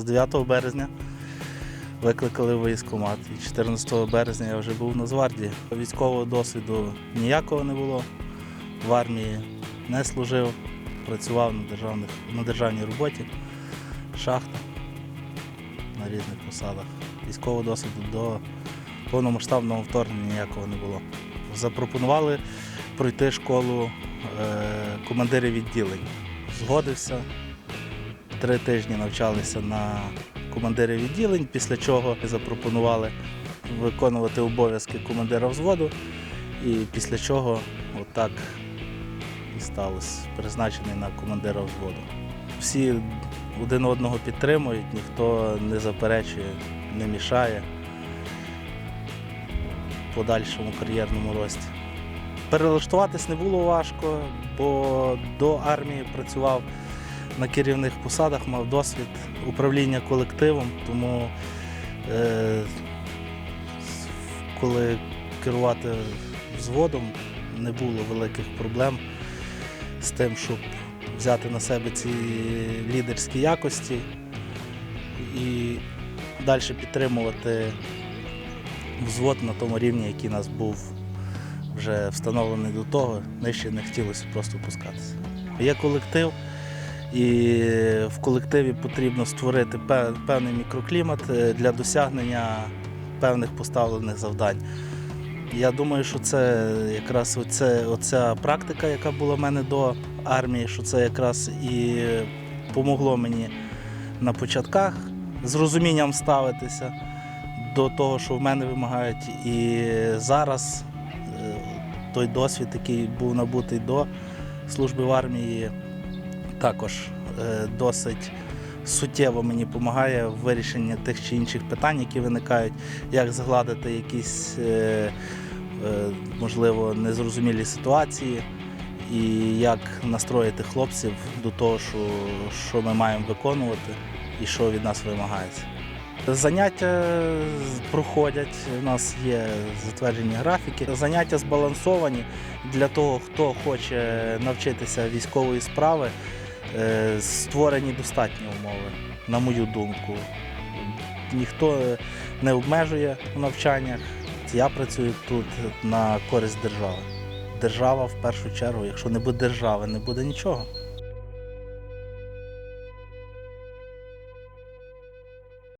З 9 березня викликали військкомат. І 14 березня я вже був в Нацгвардії. Військового досвіду ніякого не було. В армії не служив, працював на, державних, на державній роботі, шахта на різних посадах. Військового досвіду до повномасштабного вторгнення ніякого не було. Запропонували пройти школу е, командирів відділень. Згодився. Три тижні навчалися на командирів відділень, після чого запропонували виконувати обов'язки командира взводу. І після чого отак і сталося, призначений на командира взводу. Всі один одного підтримують, ніхто не заперечує, не мішає подальшому кар'єрному рості. Перелаштуватись не було важко, бо до армії працював на керівних посадах, мав досвід управління колективом, тому е, коли керувати взводом, не було великих проблем з тим, щоб взяти на себе ці лідерські якості і далі підтримувати взвод на тому рівні, який у нас був вже встановлений до того, нижче не хотілося просто пускатися. Є колектив, і в колективі потрібно створити певний мікроклімат е, для досягнення певних поставлених завдань. Я думаю, що це якраз оце, оця практика, яка була в мене до армії, що це якраз і помогло мені на початках з розумінням ставитися до того, що в мене вимагають. І зараз е, той досвід, який був набутий до служби в армії, також е, досить суттєво мені допомагає в вирішенні тих чи інших питань, які виникають, як згладити якісь, е, е, можливо, незрозумілі ситуації. І як настроїти хлопців до того, що, що ми маємо виконувати і що від нас вимагається. Заняття проходять, у нас є затверджені графіки. Заняття збалансовані для того, хто хоче навчитися військової справи, створені достатні умови, на мою думку. Ніхто не обмежує у навчаннях. Я працюю тут на користь держави. Держава в першу чергу, якщо не буде держави, не буде нічого.